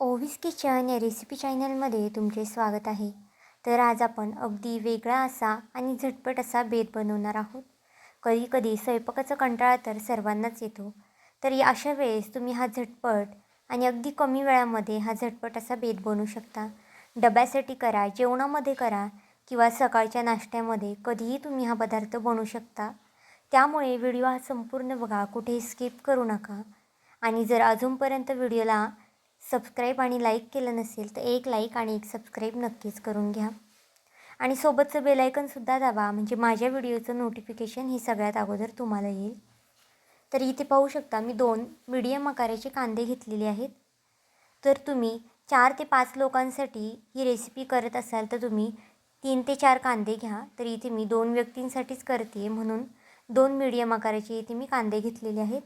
ओव्हिस kitchen या recipe चॅनलमध्ये तुमचे स्वागत आहे. तर आज आपण अगदी वेगळा असा आणि झटपट असा बेत बनवणार आहोत. कधी कधी स्वयंपाकाचा कंटाळा तर सर्वांनाच येतो. तर या अशा वेळेस तुम्ही हा झटपट आणि अगदी कमी वेळामध्ये हा झटपट असा बेत बनवू शकता. डब्यासाठी करा जेवणामध्ये करा किंवा सकाळच्या नाश्त्यामध्ये कधीही तुम्ही हा पदार्थ बनवू शकता. त्यामुळे व्हिडिओ हा संपूर्ण बघा कुठेही स्किप करू नका. आणि जर अजूनपर्यंत व्हिडिओला सबस्क्राईब आणि लाईक केलं नसेल तर एक लाईक आणि एक सबस्क्राईब नक्कीच करून घ्या. आणि सोबतचं बेलायकनसुद्धा दाबा म्हणजे माझ्या व्हिडिओचं नोटिफिकेशन हे सगळ्यात अगोदर तुम्हाला येईल. तर इथे पाहू शकता मी दोन मीडियम आकाराचे कांदे घेतलेले आहेत. तर तुम्ही चार ते पाच लोकांसाठी ही रेसिपी करत असाल तर तुम्ही तीन ते चार कांदे घ्या. तर इथे मी दोन व्यक्तींसाठीच करते म्हणून दोन मीडियम आकाराचे इथे मी कांदे घेतलेले आहेत.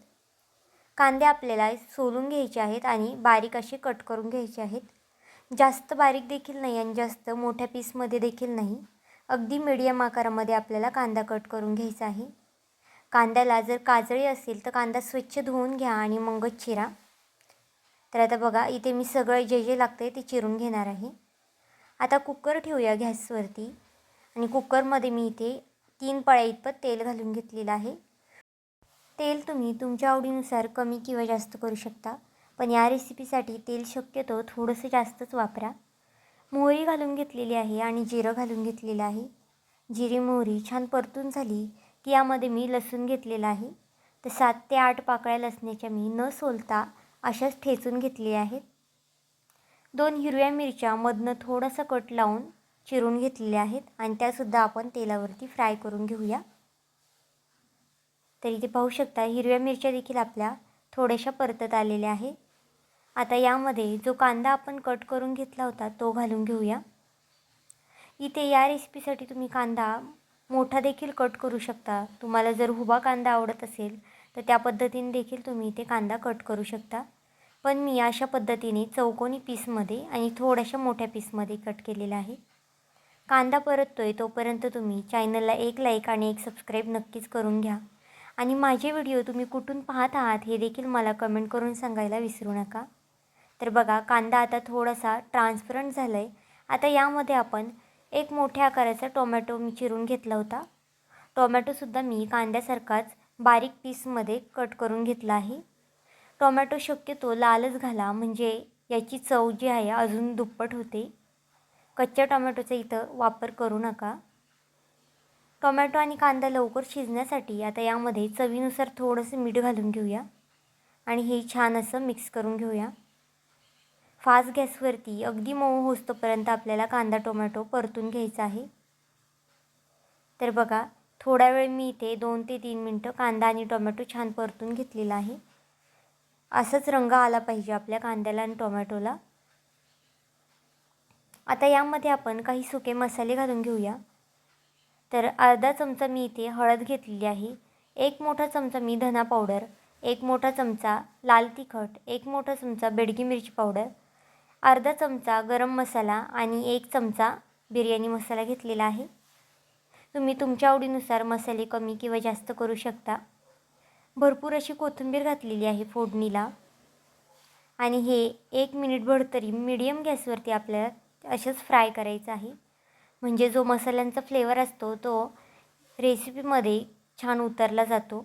कांदे आपल्याला सोलून घ्यायचे आहेत आणि बारीक असे कट करून घ्यायचे आहेत. जास्त बारीक देखील नाही आणि जास्त मोठ्या पीसमध्ये देखील नाही. अगदी मीडियम आकारामध्ये आपल्याला कांदा कट करून घ्यायचा आहे. कांद्याला जर काजळी असेल तर कांदा स्वच्छ धुवून घ्या आणि मगच चिरा. तर आता बघा इथे मी सगळं जे जे लागतं आहे ते चिरून घेणार आहे. आता कुकर ठेवूया गॅसवरती. आणि कुकरमध्ये मी इथे तीन पळ्या इतपत तेल घालून घेतलेलं आहे. तेल तुम्ही तुमच्या आवडीनुसार कमी किंवा जास्त करू शकता. पण या रेसिपीसाठी तेल शक्यतो थोडंसं जास्तच वापरा. मोहरी घालून घेतलेली आहे आणि जिरं घालून घेतलेलं आहे. जिरी मोहरी छान परतून झाली की यामध्ये मी लसूण घेतलेला आहे. तर सात ते आठ पाकळ्या लसण्याच्या मी न सोलता अशाच ठेचून घेतलेल्या आहेत. दोन हिरव्या मिरच्या मधनं थोडासा कट लावून चिरून घेतलेल्या आहेत आणि त्यासुद्धा आपण तेलावरती फ्राय करून घेऊया. तर इथे पाहू शकता हिरव्या मिरच्या देखील आपल्या थोड्याशा परतत आलेल्या आहे. आता यामध्ये जो कांदा आपण कट करून घेतला होता तो घालून घेऊया. इथे या रेसिपीसाठी तुम्ही कांदा मोठा देखील कट करू शकता. तुम्हाला जर हुबा कांदा आवडत असेल तर त्या पद्धतीने देखील तुम्ही इथे कांदा कट करू शकता. पण मी अशा पद्धतीने चौकोनी पीसमध्ये आणि थोड्याशा मोठ्या पीसमध्ये कट केलेला आहे. कांदा परततो आहे तोपर्यंत तुम्ही चॅनलला एक लाईक आणि एक सबस्क्राईब नक्कीच करून घ्या. आणि माझे व्हिडिओ तुम्ही कुठून पाहत आहात हे देखील मला कमेंट करून सांगायला विसरू नका. तर बघा कांदा आता थोडासा ट्रान्सपरंट झाला आहे आता यामध्ये आपण एक मोठ्या आकाराचा टोमॅटो मी चिरून घेतला होता. टोमॅटोसुद्धा मी कांद्यासारखाच बारीक पीसमध्ये कट करून घेतला आहे. टोमॅटो शक्यतो लालच घाला म्हणजे याची चव जी आहे अजून दुप्पट होते. कच्च्या टोमॅटोचा इथं वापर करू नका. टोमॅटो आणि कांदा लवकर शिजण्यासाठी आता यामध्ये चवीनुसार थोडंसं मीठ घालून घेऊया. आणि हे छान असं मिक्स करून घेऊया. फास्ट गॅसवरती अगदी मऊ होस्तोपर्यंत आपल्याला कांदा टोमॅटो परतून घ्यायचा आहे. तर बघा थोडा वेळ मी इथे दोन ते तीन मिनटं कांदा आणि टोमॅटो छान परतून घेतलेला आहे. असंच रंग आला पाहिजे आपल्या कांद्याला आणि टोमॅटोला. आता यामध्ये आपण काही सुके मसाले घालून घेऊया. तर अर्धा चमचा मी इथे हळद घेतलेली आहे. एक मोठा चमचा मी धना पावडर एक मोठा चमचा लाल तिखट एक मोठा चमचा बेडगी मिरची पावडर अर्धा चमचा गरम मसाला आणि एक चमचा बिर्याणी मसाला घेतलेला आहे. तुम्ही तुमच्या आवडीनुसार मसाले कमी किंवा जास्त करू शकता. भरपूर अशी कोथिंबीर घातलेली आहे फोडणीला. आणि हे एक मिनिटभर तरी मीडियम गॅसवरती आपल्याला असंच फ्राय करायचं आहे. म्हणजे जो मसाल्यांचा फ्लेवर असतो तो रेसिपीमध्ये छान उतरला जातो.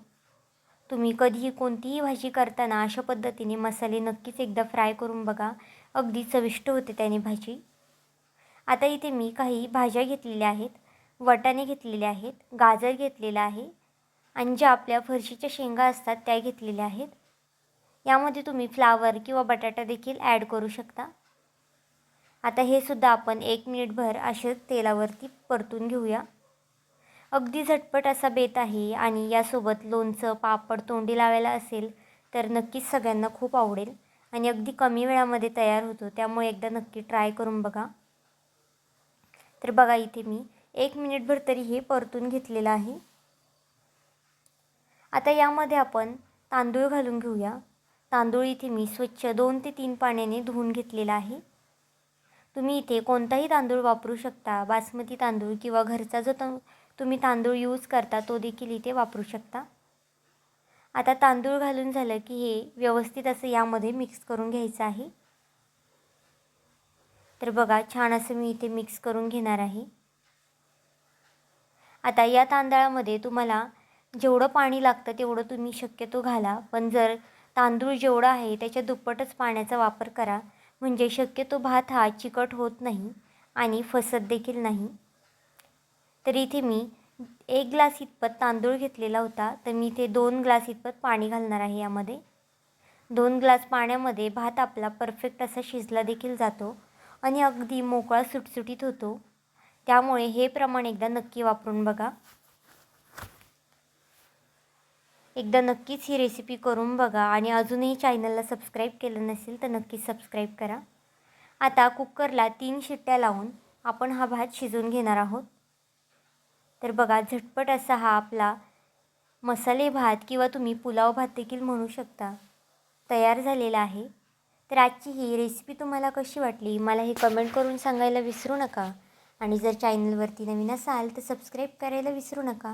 तुम्ही कधीही कोणतीही भाजी करताना अशा पद्धतीने मसाले नक्कीच एकदा फ्राय करून बघा. अगदी चविष्ट होते त्याने भाजी. आता इथे मी काही भाज्या घेतलेल्या आहेत. वटाणे घेतलेले आहेत गाजर घेतलेलं आहे आणि ज्या आपल्या फरशीच्या शेंगा असतात त्या घेतलेल्या आहेत. यामध्ये तुम्ही फ्लावर किंवा बटाटा देखील ॲड करू शकता. आता हे सुद्धा आपण एक मिनिटभर असे तेलावरती परतून घेऊया. अगदी झटपट असा बेत आहे आणि यासोबत लोणचं पापड तोंडी लावायला असेल तर नक्कीच सगळ्यांना खूप आवडेल आणि अगदी कमी वेळामध्ये तयार होतो. त्यामुळे एकदा नक्की ट्राय करून बघा. तर बघा इथे मी एक मिनिटभर तरी हे परतून घेतलेलं आहे. आता यामध्ये आपण तांदूळ घालून घेऊया. तांदूळ इथे मी स्वच्छ दोन ते तीन पाण्याने धुवून घेतलेला आहे. तुम्ही इथे कोणताही तांदूळ वापरू शकता. बासमती तांदूळ किंवा घरचा जो तं तुम्ही तांदूळ यूज करता तो देखील इथे वापरू शकता. आता तांदूळ घालून झालं की हे व्यवस्थित असं यामध्ये मिक्स करून घ्यायचं आहे. तर बघा छान असं मी इथे मिक्स करून घेणार आहे. आता या तांदळामध्ये तुम्हाला जेवढं पाणी लागतं तेवढं तुम्ही शक्यतो घाला. पण जर तांदूळ जेवढा आहे त्याच्या दुप्पटच पाण्याचा वापर करा. म्हणजे शक्यतो भात हा चिकट होत नाही आणि फसत देखील नाही. तर इथे मी एक ग्लास इतपत तांदूळ घेतलेला होता तर मी इथे दोन ग्लास इतपत पाणी घालणार आहे यामध्ये. दोन ग्लास पाण्यामध्ये भात आपला परफेक्ट असा शिजला देखील जातो आणि अगदी मोकळा सुटसुटीत होतो. त्यामुळे हे प्रमाण एकदा नक्की वापरून बघा. एकदा नक्कीच ही रेसिपी करून बघा आणि अजूनही चॅनलला सबस्क्राईब केलं नसेल तर नक्कीच सबस्क्राईब करा. आता कुकरला तीन शिट्ट्या लावून आपण हा भात शिजवून घेणार आहोत. तर बघा झटपट असा हा आपला मसाले भात किंवा तुम्ही पुलाव भात देखील म्हणू शकता तयार झालेला आहे. तर आजची ही रेसिपी तुम्हाला कशी वाटली मला हे कमेंट करून सांगायला विसरू नका. आणि जर चॅनलवरती नवीन असाल तर सबस्क्राईब करायला विसरू नका.